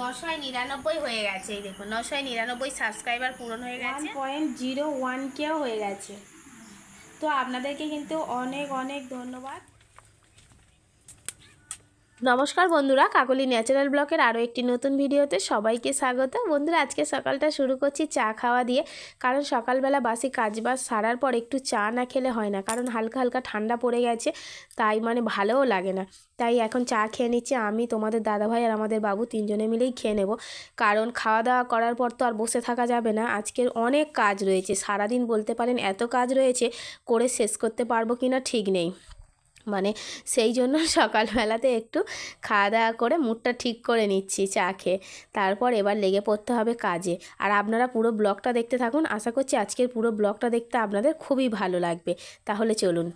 নশয় নিরানব্বই হয়ে গেছে, এই দেখুন, নশয় নিরানব্বই সাবস্ক্রাইবার পূরণ হয়ে গেছে। পয়েন্ট জিরো ওয়ান কেও হয়ে গেছে। তো আপনাদেরকে কিন্তু অনেক অনেক ধন্যবাদ। নমস্কার বন্ধুরা, কাকলি ন্যাচারাল ব্লকের আরও একটি নতুন ভিডিওতে সবাইকে স্বাগত। বন্ধুরা, আজকে সকালটা শুরু করছি চা খাওয়া দিয়ে, কারণ সকালবেলা বাসি কাজবাজ সারার পর একটু চা না খেলে হয় না, কারণ হালকা হালকা ঠান্ডা পড়ে গেছে, তাই মানে ভালোও লাগে না। তাই এখন চা খেয়ে নিচ্ছি, আমি, তোমাদের দাদাভাই আর আমাদের বাবু তিনজনে মিলেই খেয়ে নেব। কারণ খাওয়া দাওয়া করার পর তো আর বসে থাকা যাবে না, আজকের অনেক কাজ রয়েছে, সারাদিন বলতে পারেন এত কাজ রয়েছে, করে শেষ করতে পারব কিনা ঠিক নেই। মানে সেই জন্য সকালবেলাতে একটু খাওয়া দাওয়া করে মুডটা ঠিক করে নিচ্ছি চা খেয়ে। তারপর এবার লেগে পড়তে হবে কাজে। আর আপনারা পুরো ব্লগটা দেখতে থাকুন। আশা করছি আজকের পুরো ব্লগটা দেখতে আপনাদের খুবই ভালো লাগবে। তাহলে চলুন।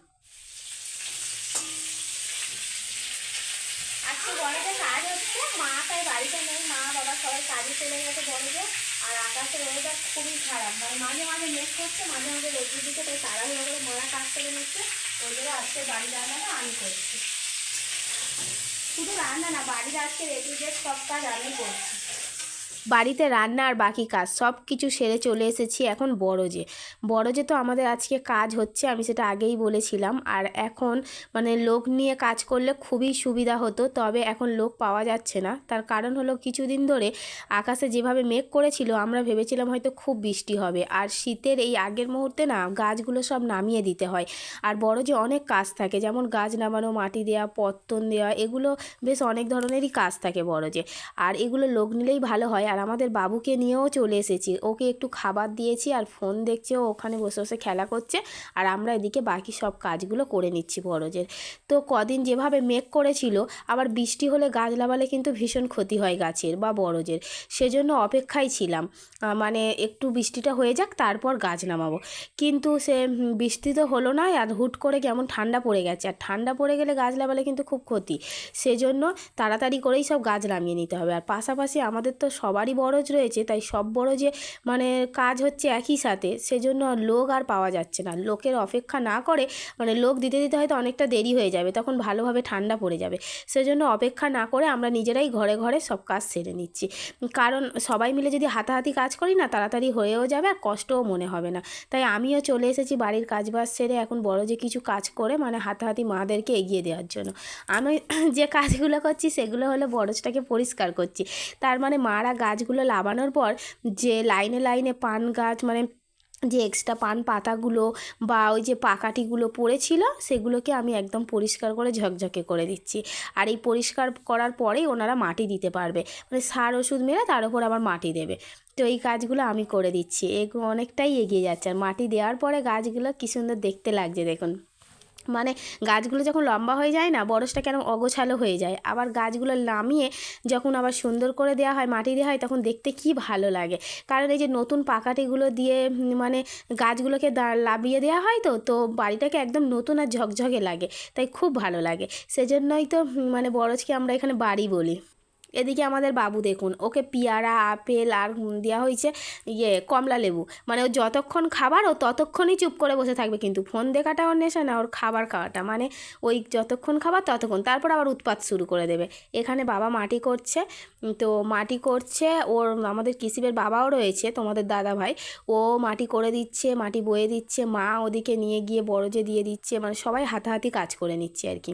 খুবই খারাপ। মানে মাঝে মাঝে মেঘ করছে, মাঝে মাঝে রোদ্র দিকে তাই তাড়াহুড়ো করে মারা কাজ করে নিচ্ছে। জন্য আজকে বাড়ির রান্নাটা আমি করছি। শুধু রান্না না, বাড়ির আজকে রেগুলার সব কাজ আমি করছি। বাড়িতে রান্না আর বাকি কাজ, সব কিছু সেরে চলে এসেছি এখন বড়জে। বড়জে তো আমাদের আজকে কাজ হচ্ছে, আমি সেটা আগেই বলেছিলাম। আর এখন মানে লোক নিয়ে কাজ করলে খুবই সুবিধা হতো, তবে এখন লোক পাওয়া যাচ্ছে না। তার কারণ হলো কিছুদিন ধরে আকাশে যেভাবে মেঘ করেছিল, আমরা ভেবেছিলাম হয়তো খুব বৃষ্টি হবে। আর শীতের এই আগের মুহূর্তে না, গাছগুলো সব নামিয়ে দিতে হয়। আর বড় যে অনেক কাজ থাকে, যেমন গাছ নামানো, মাটি দেওয়া পত্তন দেওয়া এগুলো বেশ অনেক ধরনেরই কাজ থাকে বড় যে আর এগুলো লোক নিলেই ভালো হয়। আর আমাদের বাবুকে নিয়েও চলে এসেছি। ওকে একটু খাবার দিয়েছি আর ফোন দেখছে, ও ওখানে বসে বসে খেলা করছে আর আমরা এদিকে বাকি সব কাজগুলো করে নিচ্ছি বড়জের। তো কদিন যেভাবে মেঘ করেছিল, আবার বৃষ্টি হলে গাছ লাগালে কিন্তু ভীষণ ক্ষতি হয় গাছের বা বড়জের। সেজন্য অপেক্ষায় ছিলাম। মানে একটু বৃষ্টিটা হয়ে যাক, তারপর গাছ নামাবো। কিন্তু সে বৃষ্টি তো হলো না আর হুট করে কেমন ঠান্ডা পড়ে গেছে। আর ঠান্ডা পড়ে গেলে গাছ লাগালে কিন্তু খুব ক্ষতি। সেজন্য তাড়াতাড়ি করেই সব গাছ নামিয়ে নিতে হবে। আর পাশাপাশি আমাদের তো সবারই বরজ রয়েছে, তাই সব বরজে মানে কাজ হচ্ছে একই সাথে। সেজন্য লোক আর পাওয়া যাচ্ছে না। লোকের অপেক্ষা না করে মানে লোক দিতে দিতে হয়তো অনেকটা দেরি হয়ে যাবে, তখন ভালোভাবে ঠান্ডা পড়ে যাবে। সেজন্য অপেক্ষা না করে আমরা নিজেরাই ঘরে ঘরে সব কাজ সেরে নিচ্ছি। কারণ সবাই মিলে যদি হাতাহাতি কাজ করি না, তাড়াতাড়ি হয়েও যাবে আর কষ্টও মনে হবে না। তাই আমিও চলে এসেছি বাড়ির কাজ বাজ সেরে এখন বড় যে কিছু কাজ করে মানে হাতাহাতি মাদেরকে এগিয়ে দেওয়ার জন্য। আমি যে কাজগুলো করছি, সেগুলো হলো বরজটাকে পরিষ্কার করছি। তার মানে মারা গাছগুলো লাগানোর পর যে লাইনে লাইনে পান গাছ মানে যে এক্সট্রা পান পাতাগুলো বা ওই যে পাকাটিগুলো পড়েছিল, সেগুলোকে আমি একদম পরিষ্কার করে ঝকঝকে করে দিচ্ছি। আর এই পরিষ্কার করার পরেই ওনারা মাটি দিতে পারবে। মানে সার ওষুধ মেরে তার উপর আবার মাটি দেবে। তো এই কাজগুলো আমি করে দিচ্ছি। এগুলো অনেকটাই এগিয়ে যাচ্ছে। আর মাটি দেওয়ার পরে গাছগুলো কী সুন্দর দেখতে লাগছে, দেখুন। মানে গাছগুলো যখন লম্বা হয়ে যায় না বরসটা কেন অগোছালো হয়ে যায়? আবার গাছগুলো নামিয়ে যখন আবার সুন্দর করে দেওয়া হয়, মাটি দেওয়া হয়, তখন দেখতে কি ভালো লাগে? কারণ এই যে নতুন পাকাটিগুলো দিয়ে মানে গাছগুলোকে লাবিয়ে দেওয়া হয় তো তো বাড়িটাকে একদম নতুন আর ঝকঝকে লাগে, তাই খুব ভালো লাগে। সেজন্যই তো মানে বরজকে আমরা এখানে বাড়ি বলি। এদিকে আমাদের বাবু দেখুন, ওকে পেয়ারা, আপেল আর দেওয়া হয়েছে ইয়ে কমলা লেবু। মানে ও যতক্ষণ খাবার, ও ততক্ষণই চুপ করে বসে থাকবে, কিন্তু ফোন দেখাটা ওর নেশা না, ওর খাবার খাওয়াটা। মানে ওই যতক্ষণ খাবার, ততক্ষণ। তারপর আবার উৎপাত শুরু করে দেবে। এখানে বাবা মাটি করছে, তো মাটি করছে, ওর আমাদের কৃষিবের বাবাও রয়েছে, তোমাদের দাদা ভাই ও মাটি করে দিচ্ছে, মাটি বয়ে দিচ্ছে, মা ওদিকে নিয়ে গিয়ে বড়জে দিয়ে দিচ্ছে মানে সবাই হাতাহাতি কাজ করে নিচ্ছে আর কি।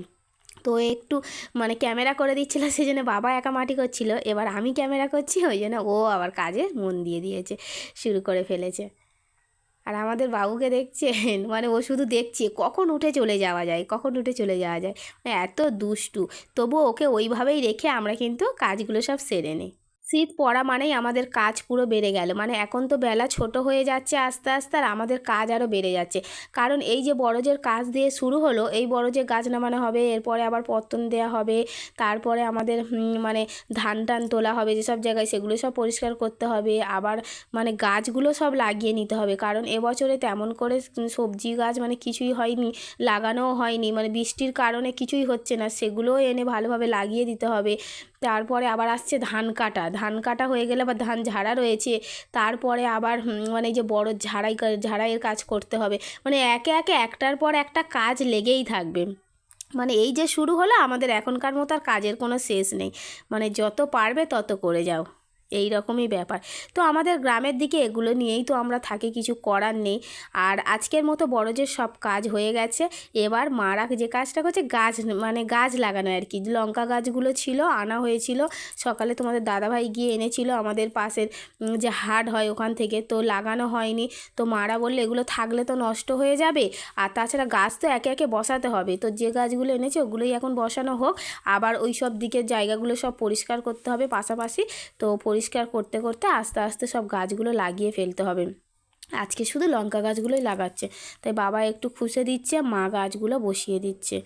তো একটু মানে ক্যামেরা করে দিচ্ছিল সেই জন্য বাবা একা মাটি করছিল। এবার আমি ক্যামেরা করছি, ওই জন্য ও আবার কাজে মন দিয়ে দিয়েছে, শুরু করে ফেলেছে। আর আমাদের বাবুকে দেখছেন মানে ও শুধু দেখছে, কখন উঠে চলে যাওয়া যায়, কখন উঠে চলে যাওয়া যায়। মানে এত দুষ্টু তবু ওকে ওইভাবেই রেখে আমরা কিন্তু কাজগুলো সব সেরে নিই। শীত পড়া মানেই আমাদের কাজ পুরো বেড়ে গেল। মানে এখন তো বেলা ছোট হয়ে যাচ্ছে আস্তে আস্তে আর আমাদের কাজ আরও বেড়ে যাচ্ছে। কারণ এই যে বড়জের কাজ দিয়ে শুরু হলো, এই বড়জের গাছ নামানো হবে, এরপরে আবার পত্তন দেওয়া হবে, তারপরে আমাদের মানে ধান টান তোলা হবে, যেসব জায়গায় সেগুলো সব পরিষ্কার করতে হবে, আবার মানে গাছগুলো সব লাগিয়ে নিতে হবে। কারণ এবছরে তেমন করে সবজি গাছ মানে কিছুই হয়নি, লাগানোও হয়নি মানে বৃষ্টির কারণে কিছুই হচ্ছে না, সেগুলোও এনে ভালোভাবে লাগিয়ে দিতে হবে। তারপরে আবার আসছে ধান কাটা। ধান কাটা হয়ে গেলে বা ধান ঝাড়া রয়েছে, তারপরে আবার মানে যে বড় ঝাড়াই ঝাড়াইয়ের কাজ করতে হবে। মানে একে একে একটার পর একটা কাজ লেগেই থাকবে। মানে এই যে শুরু হলো, আমাদের এখনকার মতো আর কাজের কোনো শেষ নেই। মানে যত পারবে তত করে যাও। এই রকমই ব্যাপার। তো আমাদের গ্রামের দিকে এগুলো নিয়েই তো আমরা থাকি, কিছু করার নেই। আর আজকের মতো বড় যে সব কাজ হয়ে গেছে, এবার মারা যে কাজটা করছে, গাছ মানে গাছ লাগানো আর কি। লঙ্কা গাছগুলো ছিল, আনা হয়েছিল। সকালে তোমাদের দাদাভাই গিয়ে এনেছিল আমাদের পাশের যে হাট হয় ওখান থেকে। তো লাগানো হয়নি। তো মারা বললে, এগুলো থাকলে তো নষ্ট হয়ে যাবে। আর তাছাড়া গাছ তো একে একে বসাতে হবে। তো যে গাছগুলো এনেছে, ওগুলোই এখন বসানো হোক। আবার ওই সব দিকের জায়গাগুলো সব পরিষ্কার করতে হবে পাশাপাশি। তো পরিষ্কার করতে করতে আস্তে আস্তে সব গাছগুলো লাগিয়ে ফেলতে হবে। আজকে শুধু লঙ্কা গাছগুলোই লাগাচ্ছে। তাই বাবা একটু খুশে দিচ্ছে, মা গাছগুলো বসিয়ে দিচ্ছে।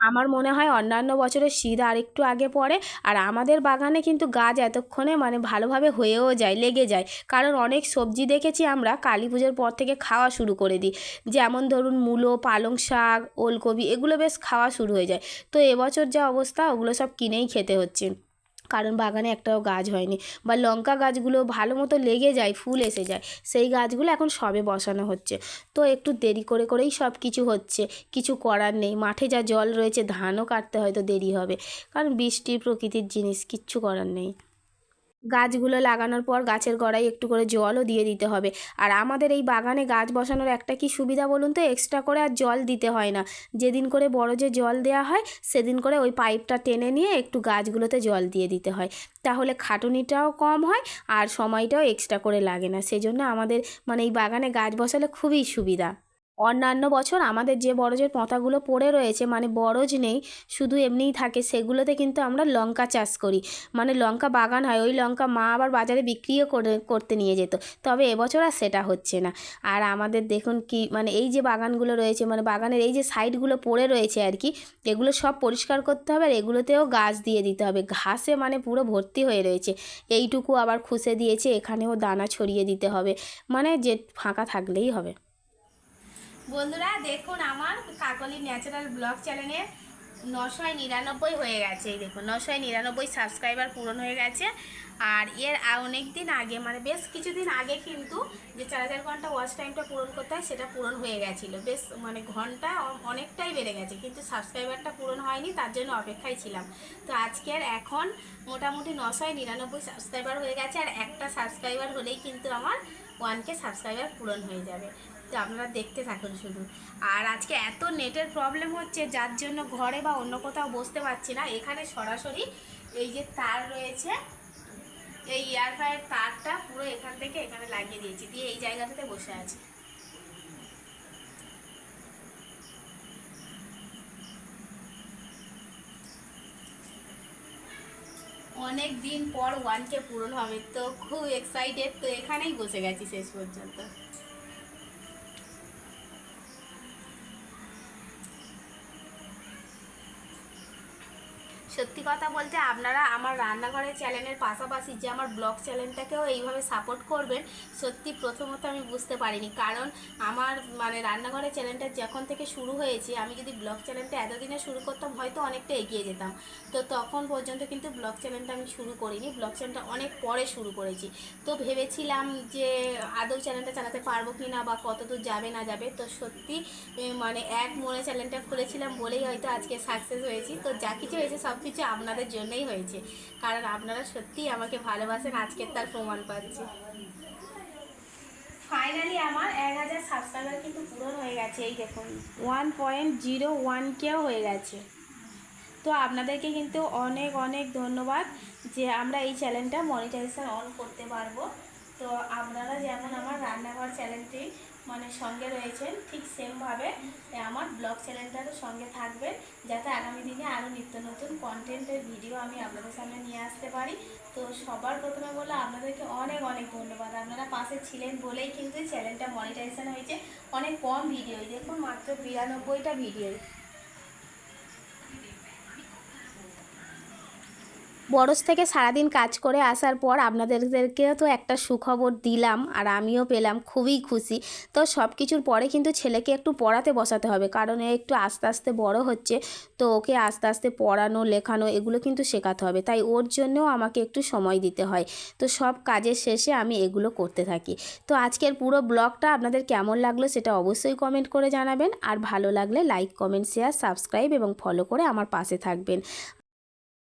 আমার মনে হয় অন্যান্য বছরের শীত আর একটু আগে পড়ে আর আমাদের বাগানে কিন্তু গাছ এতক্ষণে মানে ভালোভাবে হয়েও যায়, লেগে যায়। কারণ অনেক সবজি দেখেছি আমরা কালী পুজোর পর থেকে খাওয়া শুরু করে দিই। যেমন ধরুন মূলো, পালং শাক ওলকপি এগুলো বেশ খাওয়া শুরু হয়ে যায়। তো এবছর যা অবস্থা, ওগুলো সব কিনেই খেতে হচ্ছে। কারণ বাগানে একটাও গাছ হয়নি। বা লঙ্কা গাছগুলো ভালো মতো লেগে যায়, ফুল এসে যায়, সেই গাছগুলো এখন সবে বসানো হচ্ছে। তো একটু দেরি করে করেই সব কিছু হচ্ছে, কিছু করার নেই। মাঠে যা জল রয়েছে, ধানও কাটতে হয়তো দেরি হবে। কারণ বৃষ্টি, প্রকৃতির জিনিস, কিচ্ছু করার নেই। গাছগুলো লাগানোর পর গাছের গোড়ায় একটু করে জলও দিয়ে দিতে হবে। আর আমাদের এই বাগানে গাছ বসানোর একটা কি সুবিধা বলুন তো? এক্সট্রা করে আর জল দিতে হয় না। যেদিন করে বড় যে জল দেওয়া হয়, সেদিন করে ওই পাইপটা টেনে নিয়ে একটু গাছগুলোতে জল দিয়ে দিতে হয়। তাহলে খাটুনিটাও কম হয় আর সময়টাও এক্সট্রা করে লাগে না। সেজন্য আমাদের মানে এই বাগানে গাছ বসালে খুবই সুবিধা। অন্যান্য বছর আমাদের যে বরজের পাতাগুলো পড়ে রয়েছে মানে বরজ নেই, শুধু এমনিই থাকে, সেগুলোতে কিন্তু আমরা লঙ্কা চাষ করি। মানে লঙ্কা বাগান হয়, ওই লঙ্কা মা আবার বাজারে বিক্রিও করে, করতে নিয়ে যেত। তবে এবছর আর সেটা হচ্ছে না। আর আমাদের দেখুন কি মানে এই যে বাগানগুলো রয়েছে মানে বাগানের এই যে সাইডগুলো পড়ে রয়েছে আর কি, এগুলো সব পরিষ্কার করতে হবে আর এগুলোতেও গাছ দিয়ে দিতে হবে। ঘাসে মানে পুরো ভর্তি হয়ে রয়েছে। এইটুকু আবার খুসে দিয়েছে, এখানেও দানা ছড়িয়ে দিতে হবে। মানে যে ফাঁকা থাকলেই হবে। বন্ধুরা, দেখুন আমার কাকলি ন্যাচারাল ব্লগ চ্যানেলে নশয় নিরানব্বই হয়ে গেছে। এই দেখুন, নশয় নিরানব্বই সাবস্ক্রাইবার পূরণ হয়ে গেছে। আর এর অনেক দিন আগে মানে বেশ কিছুদিন আগে কিন্তু যে চার হাজার ঘণ্টা ওয়াচ টাইমটা পূরণ করতে হয়, সেটা পূরণ হয়ে গেছিল। বেশ মানে ঘণ্টা অনেকটাই বেড়ে গেছে, কিন্তু সাবস্ক্রাইবারটা পূরণ হয়নি, তার জন্য অপেক্ষায় ছিলাম। তো আজকের এখন মোটামুটি নশয় নিরানব্বই সাবস্ক্রাইবার হয়ে গেছে, আর একটা সাবস্ক্রাইবার হলেই কিন্তু আমার ওয়ানকে সাবস্ক্রাইবার পূরণ হয়ে যাবে। তো আপনারা দেখতে থাকুন শুধু। আর আজকে এত নেটের প্রবলেম হচ্ছে, যার জন্য ঘরে বা অন্য কোথাও বসতে পারছি না। এখানে সরাসরি এই যে তার রয়েছে, এই ইয়ারফায়ের তারটা পুরো এখান থেকে এখানে লাগিয়ে দিয়েছি, দিয়ে এই জায়গাটাতে বসে আছে। অনেক দিন পর ওয়ানকে পূরণ হবে, তো খুব এক্সাইটেড তো এখানেই বসে গেছি শেষ পর্যন্ত। সত্যি কথা বলতে আপনারা আমার রান্নাঘরের চ্যানেলের পাশাপাশি যে আমার ব্লগ চ্যানেলটাকেও এইভাবে সাপোর্ট করবেন, সত্যি প্রথমত আমি বুঝতে পারিনি। কারণ আমার মানে রান্নাঘরের চ্যানেলটা যখন থেকে শুরু হয়েছে, আমি যদি ব্লগ চ্যানেলটা এতদিনে শুরু করতাম, হয়তো অনেকটা এগিয়ে যেতাম। তো তখন পর্যন্ত কিন্তু ব্লগ চ্যানেলটা আমি শুরু করিনি। ব্লগ চ্যানেলটা অনেক পরে শুরু করেছি। তো ভেবেছিলাম যে আদৌ চ্যানেলটা চালাতে পারব কি না বা কতদূর যাবে না যাবে, তো সত্যি মানে এক মনে চ্যানেলটা খুলেছিলাম বলেই হয়তো আজকে সাকসেস হয়েছি। তো যা কিছু হয়েছে সব কিছু আপনাদের জন্যই হয়েছে। কারণ আপনারা সত্যিই আমাকে ভালোবাসেন আজকের তার প্রমাণ পাচ্ছি। ফাইনালি আমার এক হাজার সাবস্ক্রাইবার কিন্তু পূরণ হয়ে গেছে এই দেখুন। ওয়ান পয়েন্ট জিরো ওয়ান কেও হয়ে গেছে। তো আপনাদেরকে কিন্তু অনেক অনেক ধন্যবাদ যে আমরা এই চ্যানেলটা মনিটাইজেশন অন করতে পারব। তো আপনারা যেমন আমার রান্নাঘর চ্যানেলটি মানে সঙ্গে রয়েছেন, ঠিক সেমভাবে আমার ব্লগ চ্যানেলটারও সঙ্গে থাকবেন, যাতে আগামী দিনে আরও নিত্য নতুন কন্টেন্টের ভিডিও আমি আপনাদের সামনে নিয়ে আসতে পারি। তো সবার প্রথমে বলে আপনাদেরকে অনেক অনেক ধন্যবাদ। আপনারা পাশে ছিলেন বলেই কিন্তু চ্যানেলটা মনিটাইজেশন হয়েছে। অনেক কম ভিডিও দেখুন মাত্র বিরানব্বইটা ভিডিও বরস থেকে সারাদিন কাজ করে আসার পর আপনাদেরকেও তো একটা সুখবর দিলাম আর আমিও পেলাম, খুবই খুশি। তো সব কিছুর পরে কিন্তু ছেলেকে একটু পড়াতে বসাতে হবে, কারণ একটু আস্তে আস্তে বড় হচ্ছে, তো ওকে আস্তে আস্তে পড়ানো, লেখানো এগুলো কিন্তু শেখাতে হবে। তাই ওর জন্যও আমাকে একটু সময় দিতে হয়। তো সব কাজের শেষে আমি এগুলো করতে থাকি। তো আজকের পুরো ব্লগটা আপনাদের কেমন লাগল সেটা অবশ্যই কমেন্ট করে জানাবেন, আর ভালো লাগলে লাইক, কমেন্ট, শেয়ার, সাবস্ক্রাইব এবং ফলো করে আমার পাশে থাকবেন।